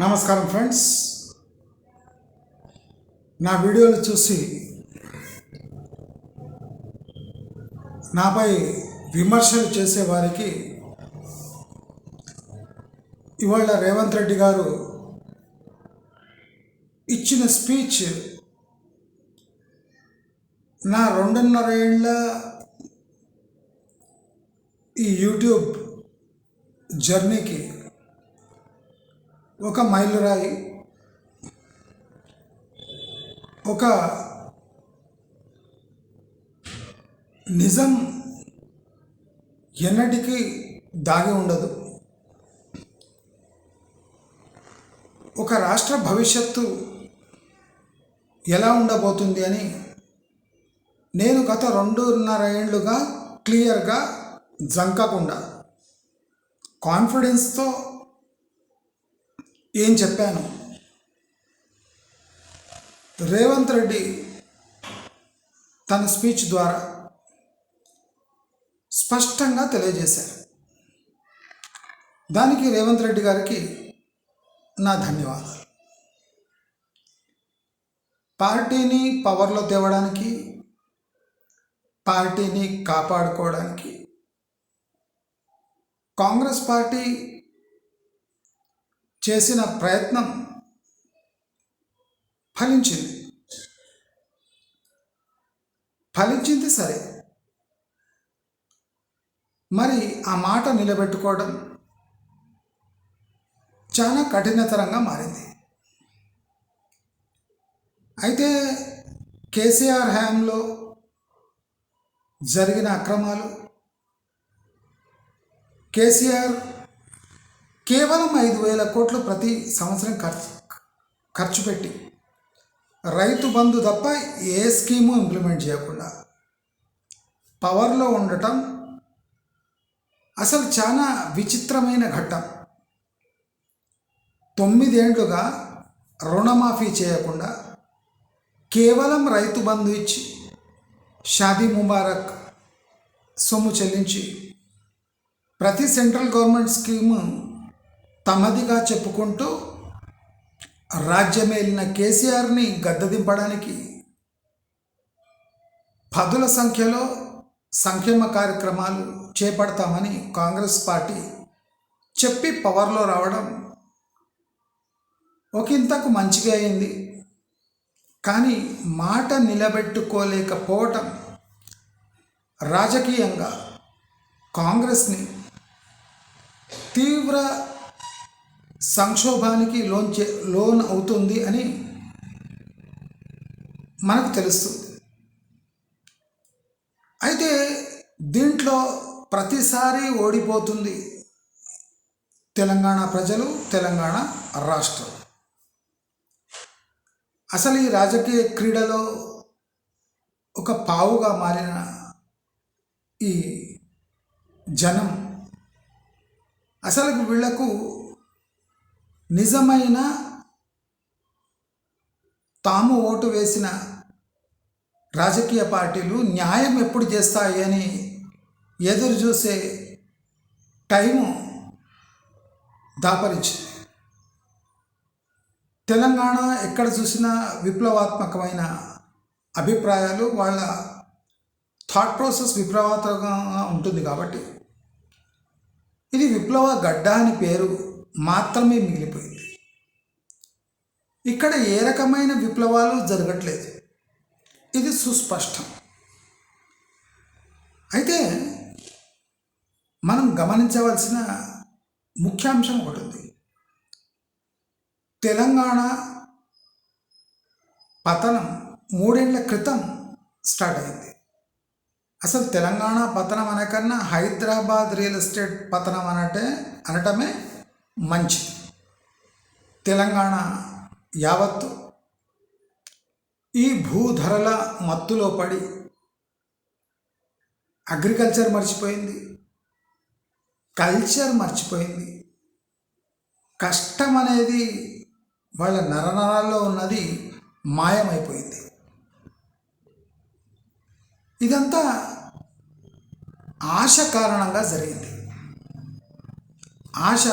నమస్కారం ఫ్రెండ్స్. నా వీడియోలు చూసి నాపై విమర్శలు చేసేవారికి ఇవాళ రేవంత్ రెడ్డి గారు ఇచ్చిన స్పీచ్ నా రెండున్నర ఏళ్ళ ఈ యూట్యూబ్ జర్నీకి ఒక మైలురాయి ఒక నిజం ఎన్నటికీ దాగి ఉండదు. ఒక రాష్ట్ర భవిష్యత్తు ఎలా ఉండబోతుంది అని నేను గత రెండున్నర ఏళ్ళుగా క్లియర్గా జంకకుండా కాన్ఫిడెన్స్తో ఏం చెప్పాను? రేవంత్ రెడ్డి తన స్పీచ్ ద్వారా స్పష్టంగా తెలియజేశారు. దానికి రేవంత్ రెడ్డి గారికి నా ధన్యవాదాలు. పార్టీని పవర్లో తేవడానికి పార్టీని కాపాడుకోవడానికి కాంగ్రెస్ పార్టీ చేసిన ప్రయత్నం ఫలించింది. ఫలించింది సరే. మరి ఆ మాట నిలబెట్టుకోవడం చాలా కఠినతరంగా మారింది. అయితే కేసీఆర్ హయాంలో జరిగిన అక్రమాలు కేసీఆర్ కేవలం ఐదు వేల కోట్లు ప్రతి సంవత్సరం ఖర్చు ఖర్చు పెట్టి. రైతు బంధు తప్ప ఏ స్కీము ఇంప్లిమెంట్ చేయకుండా. పవర్లో ఉండటం అసలు చాలా విచిత్రమైన ఘట్టం. తొమ్మిదేండ్లుగా రుణమాఫీ చేయకుండా కేవలం రైతు బంధు ఇచ్చి షాదీ ముబారక్ సొమ్ము చెల్లించి ప్రతి సెంట్రల్ గవర్నమెంట్ స్కీము తమదిగా చెప్పుకుంటూ రాజ్యమేలిన కేసీఆర్ని గద్దదింపడానికి పదుల సంఖ్యలో సంక్షేమ కార్యక్రమాలు చేపడతామని కాంగ్రెస్ పార్టీ చెప్పి పవర్లో రావడం ఒకంతకు మంచిగా అయింది. కానీ మాట నిలబెట్టుకోలేకపోవటం రాజకీయంగా కాంగ్రెస్ని తీవ్ర సంక్షోభానికి లోన్ చే లోన్ అవుతుంది అని మనకు తెలుస్తుంది అయితే దీంట్లో ప్రతిసారి ఓడిపోతుంది తెలంగాణ ప్రజలు తెలంగాణ రాష్ట్రం. అసలు ఈ రాజకీయ క్రీడలో ఒక పావుగా మారిన ఈ జనం అసలు వీళ్ళకు నిజమైన తాము ఓటు వేసిన రాజకీయ పార్టీలు న్యాయం ఎప్పుడు చేస్తాయి అని ఎదురు చూసే టైము దాపరించింది. తెలంగాణ ఎక్కడ చూసినా విప్లవాత్మకమైన అభిప్రాయాలు వాళ్ళ థాట్ ప్రాసెస్ విప్లవాత్మకంగా ఉంటుంది కాబట్టి ఇది విప్లవ గడ్డ అని పేరు మాత్రమే మిగిలిపోయింది. ఇక్కడ ఏ రకమైన విప్లవాలు జరగట్లేదు. ఇది సుస్పష్టం. అయితే మనం గమనించవలసిన ముఖ్యాంశం ఒకటి ఉంది. తెలంగాణ పతనం మూడేళ్ళ క్రితం స్టార్ట్ అయింది. అసలు తెలంగాణ పతనం అనకన్నా హైదరాబాద్ రియల్ ఎస్టేట్ పతనం అనటే అనటమే మంచిది. తెలంగాణ యావత్తు ఈ భూధరల మత్తులో పడి అగ్రికల్చర్ మర్చిపోయింది కల్చర్ మర్చిపోయింది. కష్టం అనేది వాళ్ళ నరనరాల్లో ఉన్నది మాయమైపోయింది. ఇదంతా ఆశ కారణంగా జరిగింది. ఆశ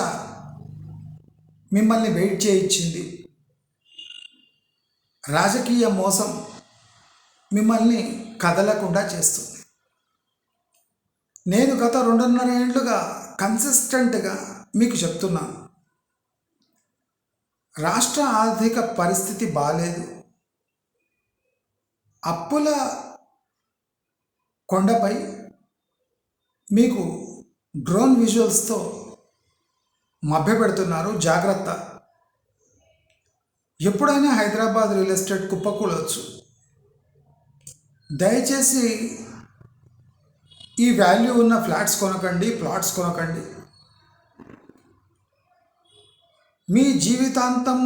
మిమ్మల్ని వెయిట్ చేయించింది. రాజకీయ మోసం మిమ్మల్ని కదలకుండా చేస్తుంది. నేను గత రెండున్నర ఏళ్ళుగా కన్సిస్టెంట్గా మీకు చెప్తున్నాను. రాష్ట్ర ఆర్థిక పరిస్థితి బాగాలేదు అప్పుల కొండపై మీకు డ్రోన్ విజువల్స్తో మభ్యపెడుతున్నారు. జాగ్రత్త. ఎప్పుడైనా హైదరాబాద్ రియల్ ఎస్టేట్ కుప్పకూలవచ్చు దయచేసి ఈ వాల్యూ ఉన్న ఫ్లాట్స్ కొనకండి ప్లాట్స్ కొనకండి. మీ జీవితాంతం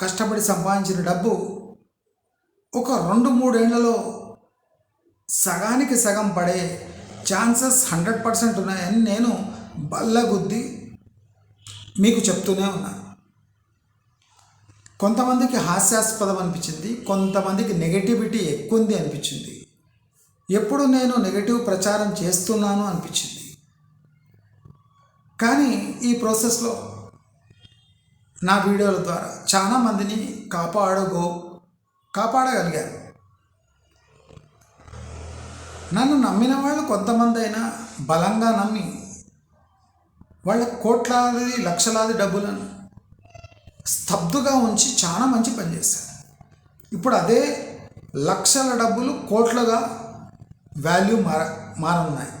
కష్టపడి సంపాదించిన డబ్బు ఒక రెండు మూడేళ్ళలో సగానికి సగం పడే ఛాన్సెస్ హండ్రెడ్ పర్సెంట్ ఉన్నాయని నేను బల్లగుద్ది. మీకు చెప్తూనే ఉన్నాను కొంతమందికి హాస్యాస్పదం అనిపించింది కొంతమందికి నెగటివిటీ ఎక్కువ ఉంది అనిపించింది. ఎప్పుడు నేను నెగటివ్ ప్రచారం చేస్తున్నాను అనిపించింది. కానీ ఈ ప్రాసెస్లో నా వీడియోల ద్వారా చాలా మందిని కాపాడగో కాపాడగలిగాను. నన్ను నమ్మిన వాళ్ళు కొంతమంది అయినా బలంగా నమ్మి వాళ్ళ కోట్లాది లక్షలాది డబ్బులను స్తబ్దుగా ఉంచి చాలా మంచి పని చేశారు. ఇప్పుడు అదే లక్షల డబ్బులు కోట్లుగా వాల్యూ మార మారనున్నాయి.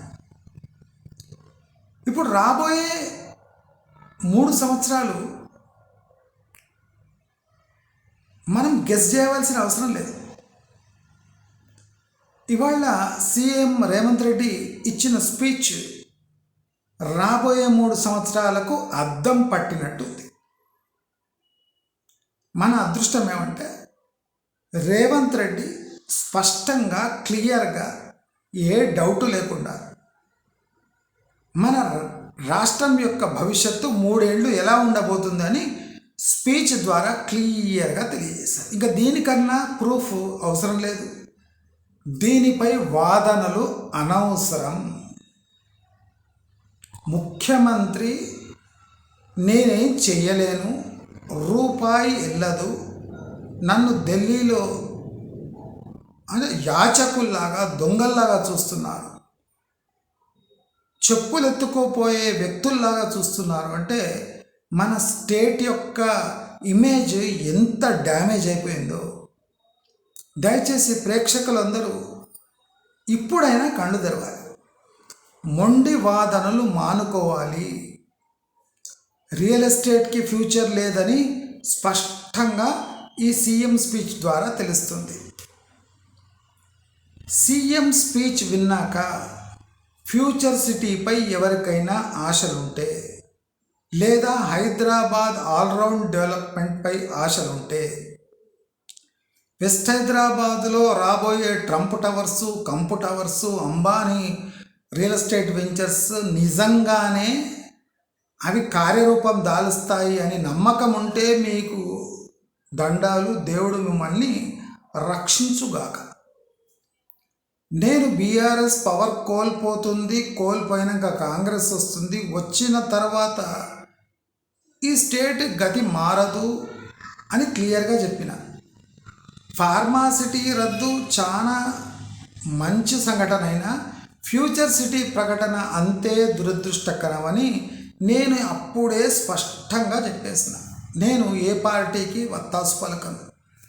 ఇప్పుడు రాబోయే మూడు సంవత్సరాలు మనం గెస్ చేయవలసిన అవసరం లేదు. ఇవాళ సీఎం రేవంత్ రెడ్డి ఇచ్చిన స్పీచ్ రాబోయే మూడు సంవత్సరాలకు అద్దం పట్టినట్టుంది. మన అదృష్టం ఏమంటే రేవంత్ రెడ్డి స్పష్టంగా క్లియర్గా ఏ డౌట్ లేకుండా మన రాష్ట్రం యొక్క భవిష్యత్తు మూడేళ్ళు ఎలా ఉండబోతుందని స్పీచ్ ద్వారా క్లియర్గా తెలియజేశారు. ఇంకా దీనికన్నా ప్రూఫ్ అవసరం లేదు. దీనిపై వాదనలు అనవసరం. ముఖ్యమంత్రి నేనేం చెయ్యలేను రూపాయి వెళ్ళదు నన్ను ఢిల్లీలో అంటే యాచకుల్లాగా దొంగల్లాగా చూస్తున్నారు. చెప్పులు ఎత్తుకోపోయే వ్యక్తుల్లాగా చూస్తున్నారు. అంటే మన స్టేట్ యొక్క ఇమేజ్ ఎంత డ్యామేజ్ అయిపోయిందో. దయచేసి ప్రేక్షకులందరూ ఇప్పుడైనా కళ్ళు తెరవాలి. మొండి వాదనలు మానుకోవాలి. రియల్ ఎస్టేట్కి ఫ్యూచర్ లేదని స్పష్టంగా ఈ సీఎం స్పీచ్ ద్వారా తెలుస్తుంది. సీఎం స్పీచ్ విన్నాక ఫ్యూచర్ సిటీపై ఎవరికైనా ఆశలుంటే లేదా హైదరాబాద్ ఆల్రౌండ్ డెవలప్మెంట్పై ఆశలుంటే వెస్ట్ హైదరాబాద్లో రాబోయే ట్రంప్ టవర్సు కంపు towers Ambani real estate ventures నిజంగానే అవి కార్యరూపం దాలుస్తాయి అని నమ్మకం ఉంటే మీకు దండాలు దేవుడు మిమ్మల్ని రక్షించుగాక. నేను బీఆర్ఎస్ పవర్ కోల్పోతుంది కోల్పోయినాక కాంగ్రెస్ వస్తుంది వచ్చిన తర్వాత ఈ స్టేట్ గతి మారదు అని క్లియర్గా చెప్పిన. ఫార్మాసిటీ రద్దు చాలా మంచి సంఘటన అయినా ఫ్యూచర్ సిటీ ప్రకటన అంతే దురదృష్టకరమని నేను అప్పుడే స్పష్టంగా చెప్పేసిన. నేను ఏ పార్టీకి వత్తాసు పలకను.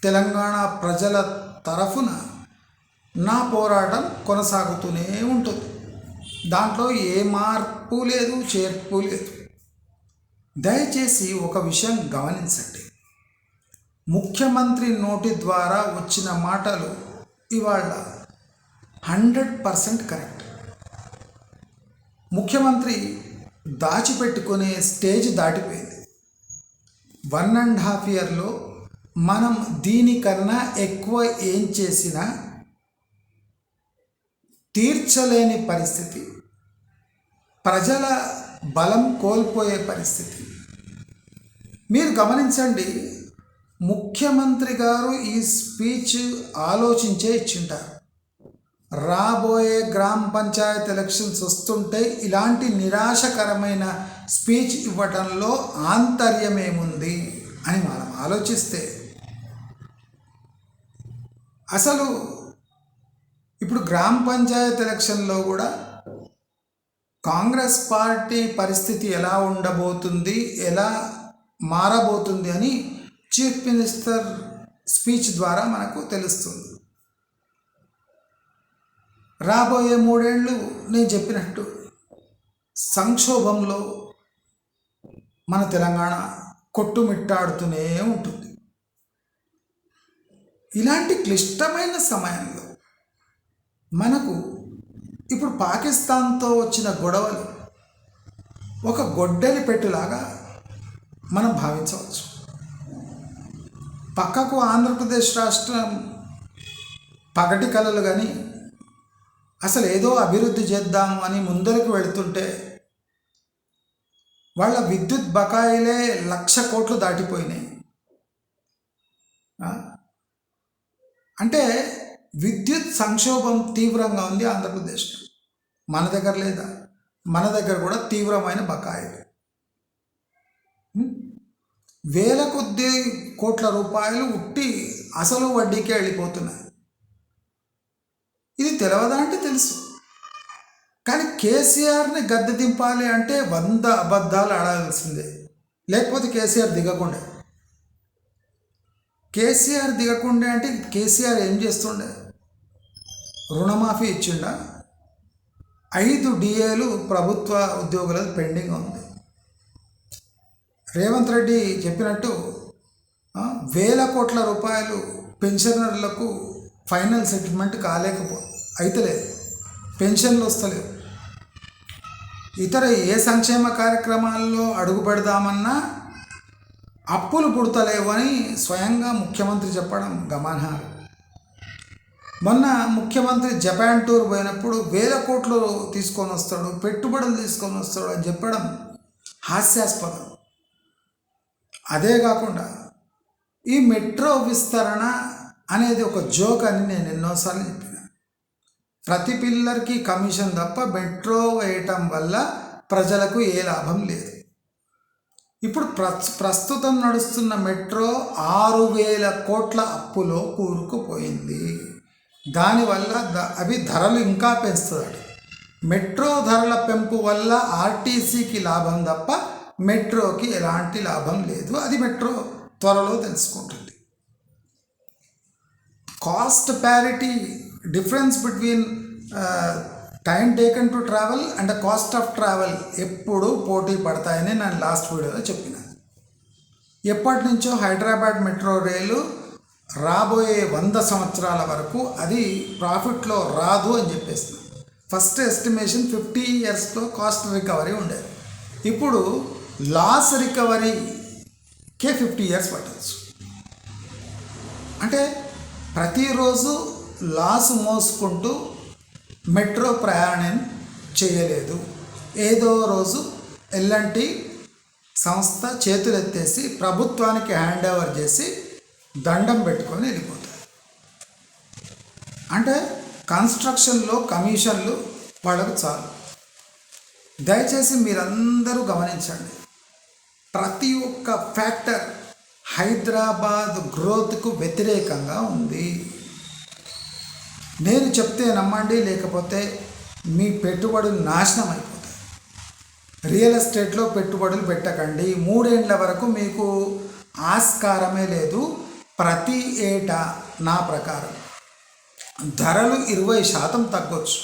తెలంగాణ ప్రజల తరఫున నా పోరాటం కొనసాగుతూనే ఉంటుంది. దాంట్లో ఏ మార్పు లేదు చేర్పు లేదు. దయచేసి ఒక విషయం గమనించండి. ముఖ్యమంత్రి నోటి ద్వారా వచ్చిన మాటలు ఇవాళ హండ్రెడ్ పర్సెంట్ కరెక్ట్. ముఖ్యమంత్రి దాచిపెట్టుకునే స్టేజ్ దాటిపోయింది. వన్ అండ్ హాఫ్ ఇయర్లో మనం దీనికన్నా ఎక్కువ ఏం చేసినా తీర్చలేని పరిస్థితి ప్రజల బలం కోల్పోయే పరిస్థితి. మీరు గమనించండి ముఖ్యమంత్రి గారు ఈ స్పీచ్ ఆలోచించే ఇచ్చింటారు. రాబోయే గ్రామ పంచాయత్ ఎలక్షన్స్ వస్తుంటే ఇలాంటి నిరాశకరమైన స్పీచ్ ఇవ్వటంలో ఆంతర్యం ఏముంది అని మనం ఆలోచిస్తే. అసలు ఇప్పుడు గ్రామ పంచాయత్ ఎలక్షన్లో కూడా కాంగ్రెస్ పార్టీ పరిస్థితి ఎలా ఉండబోతుంది ఎలా మారబోతుంది అని చీఫ్ మినిస్టర్ స్పీచ్ ద్వారా మనకు తెలుస్తుంది. రాబోయే మూడేళ్ళు నేను చెప్పినట్టు సంక్షోభంలో మన తెలంగాణ కొట్టుమిట్టాడుతూనే ఉంటుంది. ఇలాంటి క్లిష్టమైన సమయంలో మనకు ఇప్పుడు పాకిస్తాన్తో వచ్చిన గొడవలు ఒక గొడ్డలి పెట్టులాగా మనం భావించవచ్చు. పక్కకు ఆంధ్రప్రదేశ్ రాష్ట్రం పగటి కళలు కానీ అసలు ఏదో అభివృద్ధి చేద్దాం అని ముందరకు వెళుతుంటే వాళ్ళ విద్యుత్ బకాయిలే లక్ష కోట్లు దాటిపోయినాయి. అంటే విద్యుత్ సంక్షోభం తీవ్రంగా ఉంది ఆంధ్రప్రదేశ్లో. మన దగ్గర లేదా? మన దగ్గర కూడా తీవ్రమైన బకాయిలు. వేల కొద్ది కోట్ల రూపాయలు ఉట్టి అసలు వడ్డీకే వెళ్ళిపోతున్నాయి. ఇది తెలవదా అంటే తెలుసు. కానీ కేసీఆర్ని గద్దె దింపాలి అంటే వంద అబద్ధాలు ఆడాల్సిందే. లేకపోతే కేసీఆర్ దిగకుండే. కేసీఆర్ దిగకుండే అంటే కేసీఆర్ ఏం చేస్తుండే? రుణమాఫీ ఇచ్చిండా? ఐదు డిఏలు ప్రభుత్వ ఉద్యోగులది పెండింగ్ ఉంది. రేవంత్ రెడ్డి చెప్పినట్టు వేల కోట్ల రూపాయలు పెన్షనర్లకు ఫైనల్ సెటిల్మెంట్ కాలేకపో అయితలేదు పెన్షన్లు వస్తలేవు. ఇతర ఏ సంక్షేమ కార్యక్రమాల్లో అడుగు పెడదామన్నా అప్పులు పుడతలేవు అని స్వయంగా ముఖ్యమంత్రి చెప్పడం గమనార్హం. మొన్న ముఖ్యమంత్రి జపాన్ టూర్ పోయినప్పుడు వేల కోట్లు తీసుకొని వస్తాడు పెట్టుబడులు తీసుకొని వస్తాడు అని చెప్పడం హాస్యాస్పదం. అదే కాకుండా ఈ మెట్రో విస్తరణ అనేది ఒక జోక్ అని నేను ఎన్నోసార్లు చెప్పిన. ప్రతి పిల్లర్కి కమిషన్ తప్ప మెట్రో వేయటం వల్ల ప్రజలకు ఏ లాభం లేదు. ఇప్పుడు ప్ర ప్రస్తుతం నడుస్తున్న మెట్రో ఆరు వేల కోట్ల అప్పులో కూరుకుపోయింది. దానివల్ల ద అవి ధరలు ఇంకా పెంచుతాడు మెట్రో ధరల పెంపు వల్ల ఆర్టీసీకి లాభం తప్ప మెట్రోకి ఎలాంటి లాభం లేదు. అది మెట్రో త్వరలో తెలుసుకుంటుంది. Cost parity difference between time taken to travel and cost of travel ఎప్పుడు పోటీ పడతాయని నేను లాస్ట్ వీడియోలో చెప్పిన. ఎప్పటి నుంచో హైదరాబాద్ మెట్రో రైలు రాబోయే వంద సంవత్సరాల వరకు అది ప్రాఫిట్లో రాదు అని చెప్పేసిన ఫస్ట్ ఎస్టిమేషన్ ఫిఫ్టీ ఇయర్స్లో కాస్ట్ రికవరీ ఉండేది. ఇప్పుడు లాస్ రికవరీకే ఫిఫ్టీ ఇయర్స్ పట్టచ్చు. అంటే ప్రతిరోజు లాస్ మోసుకుంటూ మెట్రో ప్రయాణం చేయలేదు. ఏదో రోజు ఎల్లంటి సంస్థ చేతులెత్తేసి ప్రభుత్వానికి హ్యాండ్ ఓవర్ చేసి దండం పెట్టుకొని వెళ్ళిపోతారు. అంటే కన్స్ట్రక్షన్లో కమిషన్లు వాళ్ళకు చాలు. దయచేసి మీరందరూ గమనించండి. ప్రతి ఒక్క ఫ్యాక్టర్ హైదరాబాద్ గ్రోత్కు వ్యతిరేకంగా ఉంది. నేను చెప్తే నమ్మండి లేకపోతే మీ పెట్టుబడులు నాశనం అయిపోతాయి. రియల్ ఎస్టేట్లో పెట్టుబడులు పెట్టకండి. మూడేండ్ల వరకు మీకు ఆస్కారమే లేదు. ప్రతి ఏటా నా ప్రకారం ధరలు ఇరవై శాతం తగ్గొచ్చు.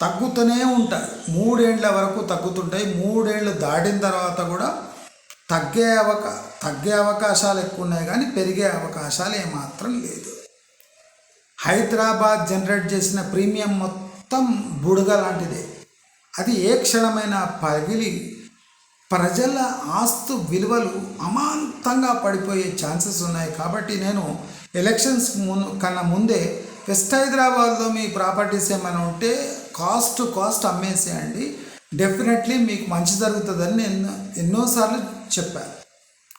తగ్గుతూనే ఉంటాయి. మూడేండ్ల వరకు తగ్గుతుంటాయి. మూడేళ్ళు దాటిన తర్వాత కూడా తగ్గే అవక తగ్గే అవకాశాలు ఎక్కువ ఉన్నాయి కానీ పెరిగే అవకాశాలు ఏమాత్రం లేదు. హైదరాబాద్ జనరేట్ చేసిన ప్రీమియం మొత్తం బుడగ లాంటిదే. అది ఏ క్షణమైన పగిలి ప్రజల ఆస్తు విలువలు అమాంతంగా పడిపోయే ఛాన్సెస్ ఉన్నాయి. కాబట్టి నేను ఎలక్షన్స్ ముందు కన్నా ముందే వెస్ట్ హైదరాబాద్లో మీ ప్రాపర్టీస్ ఏమైనా ఉంటే కాస్ట్ కాస్ట్ అమ్మేసేయండి. డెఫినెట్లీ మీకు మంచి జరుగుతుందని నేను ఎన్నోసార్లు చెప్పారు.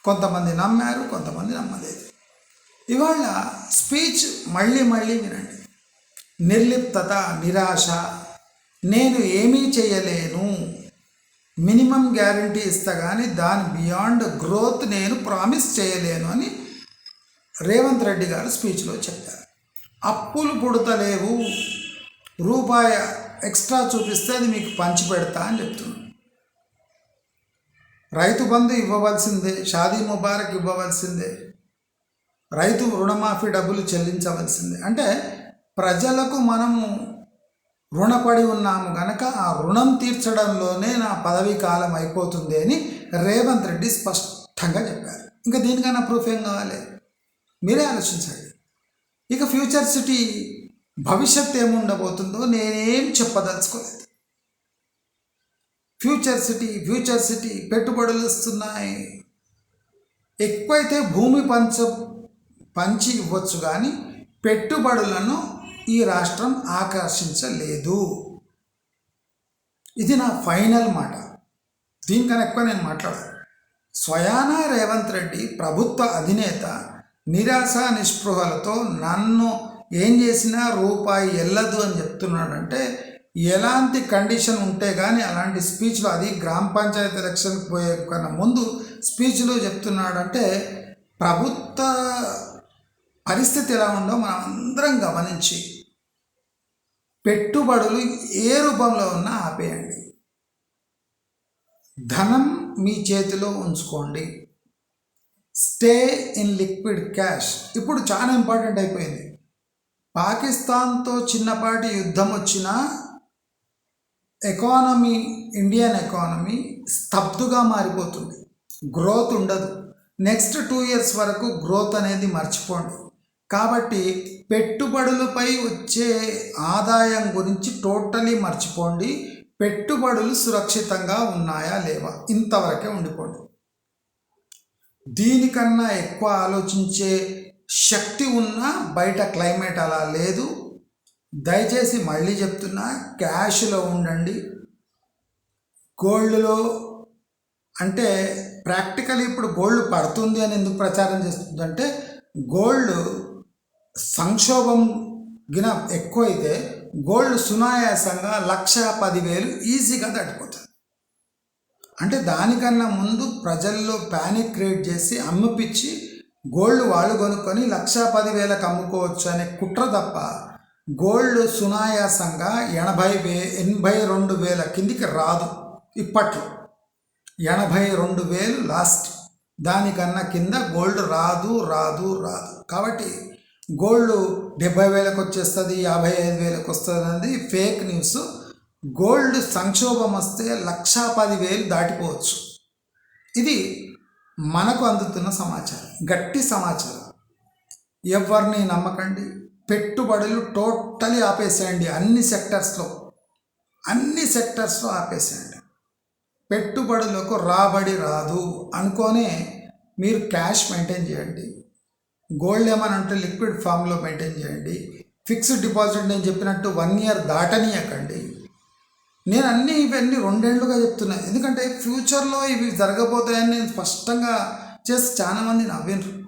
కొంతమంది నమ్మారు కొంతమంది నమ్మలేదు. ఇవాళ స్పీచ్ మళ్ళీ మళ్ళీ వినండి. నిర్లిప్తత నిరాశ నేను ఏమీ చేయలేను మినిమం గ్యారంటీ ఇస్తా కానీ దాని బియాండ్ గ్రోత్ నేను ప్రామిస్ చేయలేను అని రేవంత్ రెడ్డి గారు స్పీచ్లో చెప్పారు. అప్పులు పుడతలేవు రూపాయి ఎక్స్ట్రా చూపిస్తే అది మీకు పంచి పెడతా అని చెప్తున్నాను రైతు బంధు ఇవ్వవలసిందే షాదీ ముబారక్ ఇవ్వవలసిందే రైతు రుణమాఫీ డబ్బులు చెల్లించవలసిందే. అంటే ప్రజలకు మనము రుణపడి ఉన్నాము గనక ఆ రుణం తీర్చడంలోనే నా పదవీ కాలం అయిపోతుంది అని రేవంత్ రెడ్డి స్పష్టంగా చెప్పారు. ఇంకా దీనికన్నా ప్రూఫ్ ఏం కావాలి? మీరే ఆలోచించండి. ఇక ఫ్యూచర్ సిటీ భవిష్యత్ ఏముండబోతుందో నేనేం చెప్పదలుచుకోలేదు. ఫ్యూచర్ సిటీ ఫ్యూచర్ సిటీ పెట్టుబడులు ఇస్తున్నాయి. ఎక్కువైతే భూమి పంచ పంచి ఇవ్వచ్చు కానీ పెట్టుబడులను ఈ రాష్ట్రం ఆకర్షించలేదు. ఇది నా ఫైనల్ మాట. దీనికన్నా ఎక్కువ నేను మాట్లాడాను. స్వయానా రేవంత్ రెడ్డి ప్రభుత్వ అధినేత నిరాశ నిస్పృహలతో నన్ను ఏం చేసినా రూపాయి వెళ్ళదు అని చెప్తున్నాడంటే ఎలాంటి కండిషన్ ఉంటే కానీ అలాంటి స్పీచ్లో అది గ్రామ పంచాయతీ ఎలక్షన్కి పోయే కన్నా ముందు స్పీచ్లో చెప్తున్నాడంటే ప్రభుత్వ పరిస్థితి ఎలా ఉందో మనం అందరం గమనించి పెట్టుబడులు ఏ రూపంలో ఉన్నా ఆపేయండి. ధనం మీ చేతిలో ఉంచుకోండి. స్టే ఇన్ లిక్విడ్ క్యాష్ ఇప్పుడు చాలా ఇంపార్టెంట్ అయిపోయింది. పాకిస్తాన్తో చిన్నపాటి యుద్ధం వచ్చినా ఎకానమీ ఇండియన్ ఎకానమీ స్తబ్దుగా మారిపోతుంది. గ్రోత్ ఉండదు. నెక్స్ట్ టూ ఇయర్స్ వరకు గ్రోత్ అనేది మర్చిపోండి. కాబట్టి పెట్టుబడులపై వచ్చే ఆదాయం గురించి టోటలీ మర్చిపోండి. పెట్టుబడులు సురక్షితంగా ఉన్నాయా లేవా? ఇంతవరకే ఉండిపోండి. దీనికన్నా ఎక్కువ ఆలోచించే శక్తి ఉన్న బయట క్లైమేట్ అలా లేదు. దయచేసి మళ్ళీ చెప్తున్నా క్యాష్లో ఉండండి. గోల్డ్లో అంటే ప్రాక్టికల్ ఇప్పుడు గోల్డ్ పడుతుంది అని ఎందుకు ప్రచారం చేస్తుందంటే గోల్డ్ సంక్షోభం గిన ఎక్కువైతే గోల్డ్ సునాయాసంగా లక్ష పదివేలు ఈజీగా దాటిపోతుంది. అంటే దానికన్నా ముందు ప్రజల్లో ప్యానిక్ క్రియేట్ చేసి అమ్మిపిచ్చి గోల్డ్ వాళ్ళు కొనుక్కొని లక్ష పదివేలకు అమ్ముకోవచ్చు అనే కుట్ర తప్ప గోల్డ్ సునాయాసంగా ఎనభై వే ఎనభై రెండు వేల కిందికి రాదు. ఇప్పట్లో ఎనభై రెండు వేలు లాస్ట్. దానికన్నా కింద గోల్డ్ రాదు రాదు రాదు. కాబట్టి గోల్డ్ డెబ్బై వేలకు వచ్చేస్తుంది యాభై ఐదు వేలకు వస్తుంది అనేది ఫేక్ న్యూస్. గోల్డ్ సంక్షోభం వస్తే లక్షా పది వేలు దాటిపోవచ్చు. ఇది మనకు అందుతున్న సమాచారం. గట్టి సమాచారం. ఎవరిని నమ్మకండి. పెట్టుబడులు టోటలీ ఆపేసేయండి. అన్ని సెక్టర్స్లో అన్ని సెక్టర్స్లో ఆపేసేయండి. పెట్టుబడులకు రాబడి రాదు అనుకోనే మీరు క్యాష్ మెయింటైన్ చేయండి. గోల్డ్ ఏమని అంటే లిక్విడ్ ఫామ్లో మెయింటైన్ చేయండి. ఫిక్స్డ్ డిపాజిట్ నేను చెప్పినట్టు వన్ ఇయర్ దాటనీయకండి. నేను అన్నీ ఇవన్నీ రెండేళ్ళుగా చెప్తున్నాను ఎందుకంటే ఫ్యూచర్లో ఇవి జరగబోతాయని నేను స్పష్టంగా చేసి చాలామంది నవ్వినరు.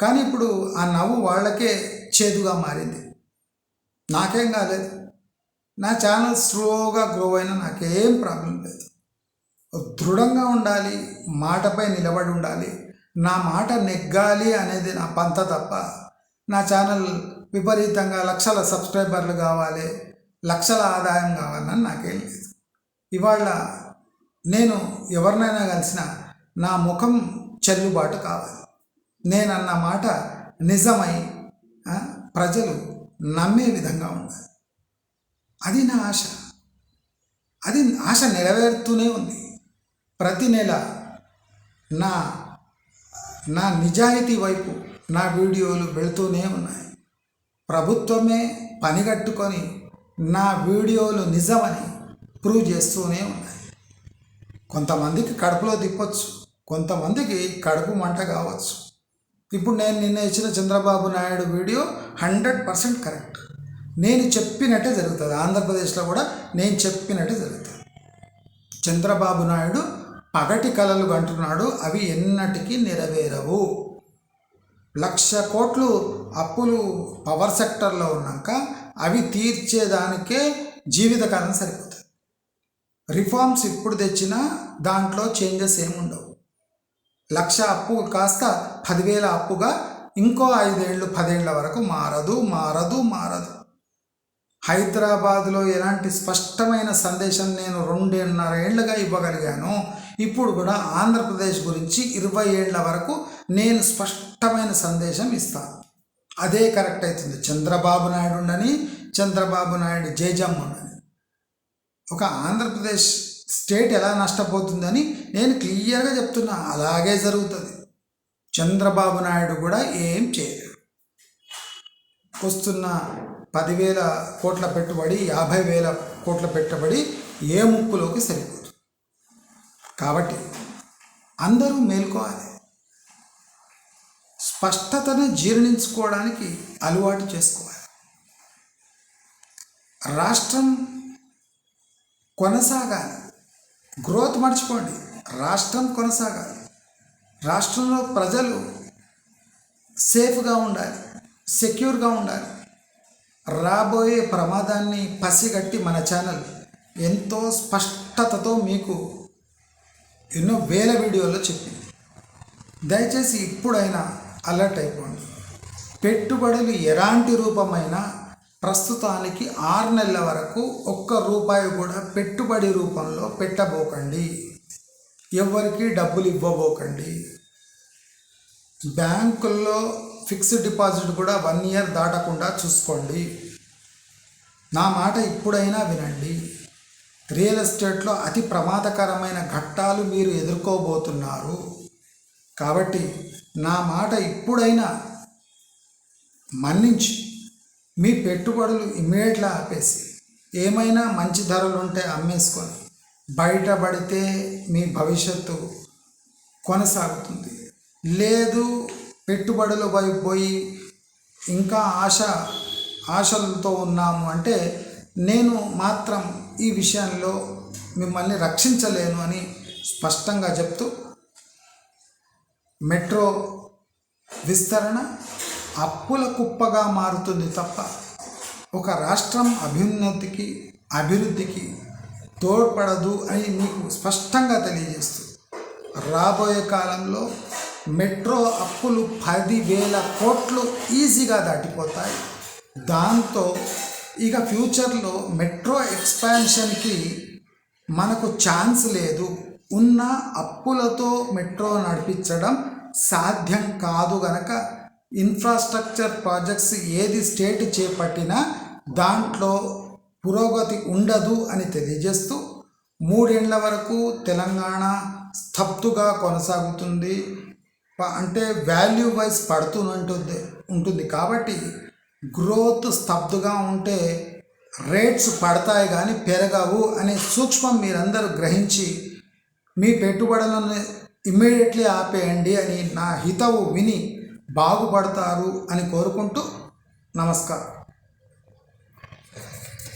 కానీ ఇప్పుడు ఆ నవ్వు వాళ్ళకే చేదుగా మారింది. నాకేం కాలేదు. నా ఛానల్ స్లోగా గ్రో అయినా నాకేం ప్రాబ్లం లేదు. దృఢంగా ఉండాలి మాటపై నిలబడి ఉండాలి నా మాట నెగ్గాలి అనేది నా పంత తప్ప నా ఛానల్ విపరీతంగా లక్షల సబ్స్క్రైబర్లు కావాలి లక్షల ఆదాయం కావాలని నాకేం లేదు. ఇవాళ నేను ఎవరినైనా కలిసిన నా ముఖం చెల్లుబాటు కావాలి. నేనన్న మాట నిజమై ప్రజలు నమ్మే విధంగా ఉండాలి. అది నా ఆశ. అది ఆశ నెరవేరుతూనే ఉంది. ప్రతి నెల నా నా నిజాయితీ వైపు నా వీడియోలు వెళుతూనే ఉన్నాయి. ప్రభుత్వమే పనిగట్టుకొని నా వీడియోలు నిజమని ప్రూవ్ చేస్తూనే ఉన్నాయి. కొంతమందికి కడుపులో తిప్పొచ్చు. కొంతమందికి కడుపు మంట కావచ్చు. ఇప్పుడు నేను నిన్న ఇచ్చిన Chandrababu Naidu video hundred percent correct. నేను చెప్పినట్టే జరుగుతుంది. ఆంధ్రప్రదేశ్లో కూడా నేను చెప్పినట్టే జరుగుతుంది. చంద్రబాబు నాయుడు పగటి కలలు అంటున్నాడు అవి ఎన్నటికీ నెరవేరవు. లక్ష కోట్లు అప్పులు పవర్ సెక్టర్లో ఉన్నాక అవి తీర్చేదానికే జీవితకాలం సరిపోతుంది. రిఫార్మ్స్ ఇప్పుడు తెచ్చినా దాంట్లో చేంజెస్ ఏముండవు. లక్ష అప్పు కాస్త పదివేల అప్పుగా ఇంకో ఐదేళ్ళు పదేళ్ళ వరకు మారదు మారదు మారదు. హైదరాబాద్లో ఎలాంటి స్పష్టమైన సందేశం నేను రెండున్నర ఏళ్ళుగా ఇవ్వగలిగాను. ఇప్పుడు కూడా ఆంధ్రప్రదేశ్ గురించి ఇరవై ఏళ్ళ వరకు నేను స్పష్టమైన సందేశం ఇస్తాను. అదే కరెక్ట్ అవుతుంది చంద్రబాబు నాయుడు ఉండని చంద్రబాబు నాయుడు జయజమ్మ ఉండని ఒక ఆంధ్రప్రదేశ్ స్టేట్ ఎలా నష్టపోతుందని నేను క్లియర్గా చెప్తున్నా. అలాగే జరుగుతుంది. చంద్రబాబు నాయుడు కూడా ఏం చేయలేడు వస్తున్న పదివేల కోట్ల పెట్టుబడి యాభై వేల కోట్ల పెట్టుబడి ఏ ముక్కులోకి సరిపోదు. కాబట్టి అందరూ మేల్కోవాలి. స్పష్టతను జీర్ణించుకోవడానికి అలవాటు చేసుకోవాలి. రాష్ట్రం కొనసాగాలి. గ్రోత్ మర్చిపోండి. రాష్ట్రం కొనసాగాలి. రాష్ట్రంలో ప్రజలు సేఫ్గా ఉండాలి. సెక్యూర్గా ఉండాలి. రాబోయే ప్రమాదాన్ని పసిగట్టి మన ఛానల్ ఎంతో స్పష్టతతో మీకు ఎన్నో వేల వీడియోల్లో చెప్పింది. దయచేసి ఇప్పుడైనా అలర్ట్ అయిపోండి. పెట్టుబడులు ఎలాంటి రూపమైనా ప్రస్తుతానికి ఆరు నెలల వరకు ఒక్క రూపాయి కూడా పెట్టుబడి రూపంలో పెట్టబోకండి. ఎవరికి డబ్బులు ఇవ్వబోకండి. బ్యాంకుల్లో ఫిక్స్డ్ డిపాజిట్ కూడా వన్ ఇయర్ దాటకుండా చూసుకోండి. నా మాట ఇప్పుడైనా వినండి. రియల్ ఎస్టేట్లో అతి ప్రమాదకరమైన ఘట్టాలు మీరు ఎదుర్కోబోతున్నారు. కాబట్టి నా మాట ఇప్పుడైనా మన్నించి. మీ పెట్టుబడులు ఇమ్మీడియట్గా ఆపేసి ఏమైనా మంచి ధరలు ఉంటే అమ్మేసుకొని బయటపడితే మీ భవిష్యత్తు కొనసాగుతుంది. లేదు పెట్టుబడుల వైపు పోయి ఇంకా ఆశ ఆశలతో ఉన్నాము అంటే నేను మాత్రం ఈ విషయంలో మిమ్మల్ని రక్షించలేను అని స్పష్టంగా చెప్తూ మెట్రో విస్తరణ అప్పుల కుప్పగా మారుతుంది తప్ప ఒక రాష్ట్రం అభ్యున్నతికి అభివృద్ధికి తోడ్పడదు అని మీకు స్పష్టంగా తెలియజేస్తుంది. రాబోయే కాలంలో మెట్రో అప్పులు పదివేల కోట్లు ఈజీగా దాటిపోతాయి. దాంతో ఇక ఫ్యూచర్లో మెట్రో ఎక్స్పాన్షన్కి మనకు ఛాన్స్ లేదు. ఉన్న అప్పులతో మెట్రో నడిపించడం సాధ్యం కాదు గనక ఇన్ఫ్రాస్ట్రక్చర్ ప్రాజెక్ట్స్ ఏది స్టేట్ చేపట్టినా దాంట్లో పురోగతి ఉండదు అని తెలియజేస్తూ మూడేళ్ళ వరకు తెలంగాణ స్తబ్దుగా కొనసాగుతుంది. అంటే వాల్యూ వైజ్ పడుతుంటుంది ఉంటుంది కాబట్టి గ్రోత్ స్తబ్దుగా ఉంటే రేట్స్ పడతాయి కానీ పెరగవు అనే సూక్ష్మం మీరందరూ గ్రహించి మీ పెట్టుబడులను ఇమ్మీడియట్లీ ఆపేయండి అని నా హితవు విని బాగుపడతారు అని కోరుకుంటూ నమస్కారం.